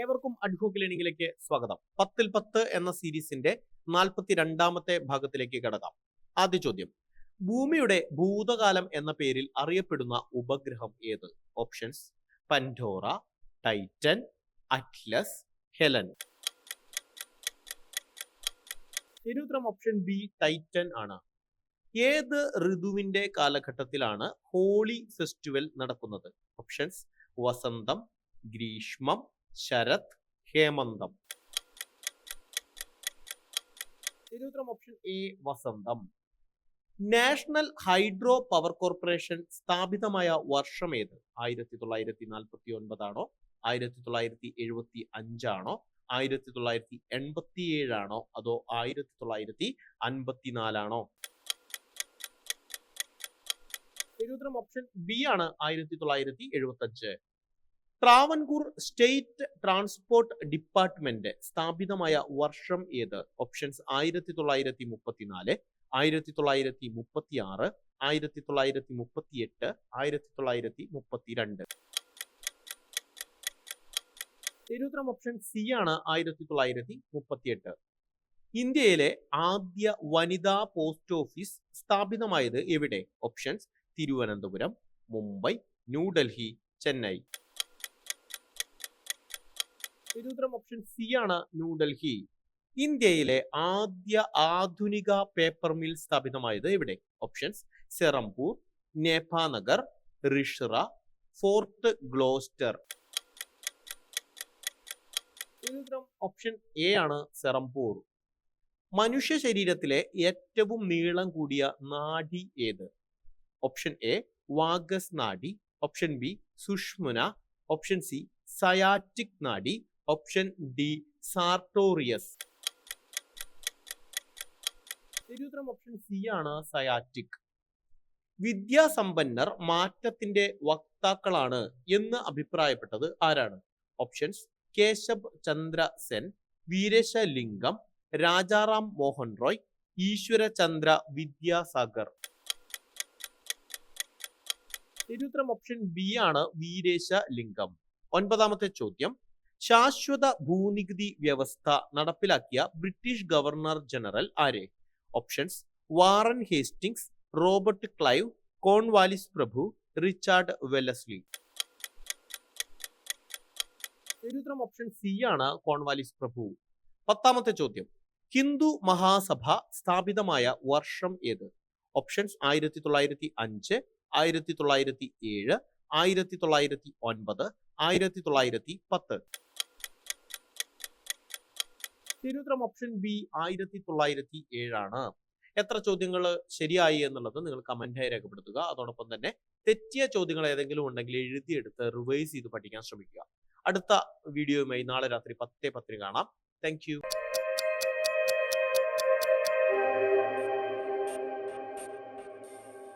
ഏവർക്കും അഡ്ഹോക്ക് ലേണിംഗിലേക്ക് സ്വാഗതം. പത്തിൽ പത്ത് എന്ന സീരീസിന്റെ നാൽപ്പത്തി രണ്ടാമത്തെ ഭാഗത്തിലേക്ക് കടക്കാം. ആദ്യ ചോദ്യം. ഭൂമിയുടെ ഭൂതകാലം എന്ന പേരിൽ അറിയപ്പെടുന്ന ഉപഗ്രഹം ഏത്? Options. Pandora Titan Atlas Helen. തിരുത്തരം option B Titan ആണ്. ഏത് ഋതുവിന്റെ കാലഘട്ടത്തിലാണ് ഹോളി ഫെസ്റ്റിവൽ നടക്കുന്നത്? ഓപ്ഷൻസ്. വസന്തം ഗ്രീഷ്മം ശരത് ഹേമന്തം. ശരിയുത്തരം ഓപ്ഷൻ എ വസന്തം. നാഷണൽ ഹൈഡ്രോ പവർ കോർപ്പറേഷൻ സ്ഥാപിതമായ വർഷം ഏത്? ആയിരത്തി തൊള്ളായിരത്തി നാൽപ്പത്തി ഒൻപതാണോ ആയിരത്തി തൊള്ളായിരത്തി എഴുപത്തി അഞ്ചാണോ ആയിരത്തി തൊള്ളായിരത്തി എൺപത്തി ഏഴാണോ അതോ ആയിരത്തി തൊള്ളായിരത്തി അൻപത്തിനാലാണോ തിരുവനന്തപുരം ഓപ്ഷൻ ബി ആണ് ആയിരത്തി തൊള്ളായിരത്തി എഴുപത്തി അഞ്ച് ട്രാവൻകൂർ സ്റ്റേറ്റ് ട്രാൻസ്പോർട്ട് ഡിപ്പാർട്ട്മെന്റ് സ്ഥാപിതമായ വർഷം ഏത്? ഓപ്ഷൻസ് ആയിരത്തി തൊള്ളായിരത്തി മുപ്പത്തിനാല് ആയിരത്തി തൊള്ളായിരത്തി മുപ്പത്തി ആറ് ആയിരത്തി തൊള്ളായിരത്തി മുപ്പത്തി എട്ട് ആയിരത്തി തൊള്ളായിരത്തി മുപ്പത്തി രണ്ട് ശരിയുത്തരം ഓപ്ഷൻ സി ആണ് ആയിരത്തി തൊള്ളായിരത്തി മുപ്പത്തി എട്ട് ഇന്ത്യയിലെ ആദ്യ വനിതാ പോസ്റ്റ് ഓഫീസ് സ്ഥാപിതമായത് എവിടെ? ഓപ്ഷൻസ് തിരുവനന്തപുരം മുംബൈ ന്യൂഡൽഹി ചെന്നൈ. ശരിയുത്തരം ഓപ്ഷൻ സി ആണ് ന്യൂഡൽഹി. ഇന്ത്യയിലെ ആദ്യ ആധുനിക പേപ്പർ മിൽ സ്ഥാപിതമായത് എവിടെ? Options Serampore Nepanagar Rishra Fort Gloucester. ശരിയുത്തരം ഓപ്ഷൻ എ ആണ് സെറംപൂർ. മനുഷ്യ ശരീരത്തിലെ ഏറ്റവും നീളം കൂടിയ നാഡി ഏത്? ഓപ്ഷൻ എ വാഗസ് നാഡി. Option B Sushumna. Option C sciatic നാഡി. Option D sartorius. ശരിയുത്തരം ഓപ്ഷൻ സി ആണ് സയാറ്റിക്. വിദ്യാസമ്പന്നർ മാറ്റത്തിന്റെ വക്താക്കളാണ് എന്ന് അഭിപ്രായപ്പെട്ടത് ആരാണ്? ഓപ്ഷൻസ് കേശബ് ചന്ദ്ര സെൻ വീരേശലിംഗം രാജാറാം മോഹൻ റോയ് ഈശ്വരചന്ദ്ര വിദ്യാസാഗർ. ശരിയുത്തരം ഓപ്ഷൻ ബി ആണ് വീരേശ ലിംഗം ഒൻപതാമത്തെ ചോദ്യം ശാശ്വത ഭൂനികുതി വ്യവസ്ഥ നടപ്പിലാക്കിയ ബ്രിട്ടീഷ് ഗവർണർ ജനറൽ ആരെ? Options Warren Hastings Robert Clive Cornwallis പ്രഭു റിച്ചാർഡ് വെല്ലസ്ലി. ഓപ്ഷൻ സി ആണ് കോൺവാലിസ് പ്രഭു. പത്താമത്തെ ചോദ്യം. ഹിന്ദു മഹാസഭ സ്ഥാപിതമായ വർഷം ഏത്? ഓപ്ഷൻസ് ആയിരത്തി തൊള്ളായിരത്തി അഞ്ച് ആയിരത്തി തൊള്ളായിരത്തി ഏഴ് ആയിരത്തി തൊള്ളായിരത്തി ഒൻപത് ആയിരത്തി തൊള്ളായിരത്തി പത്ത് ശരിയുത്തരം ഓപ്ഷൻ ബി ആയിരത്തി തൊള്ളായിരത്തി ഏഴാണ് എത്ര ചോദ്യങ്ങൾ ശരിയായി എന്നുള്ളത് നിങ്ങൾ കമന്റായി രേഖപ്പെടുത്തുക. അതോടൊപ്പം തന്നെ തെറ്റിയ ചോദ്യങ്ങൾ ഏതെങ്കിലും ഉണ്ടെങ്കിൽ എഴുതിയെടുത്ത് റിവൈസ് ചെയ്ത് പഠിക്കാൻ ശ്രമിക്കുക. അടുത്ത വീഡിയോയുമായി നാളെ രാത്രി പത്തേ പത്തിന് കാണാം. താങ്ക്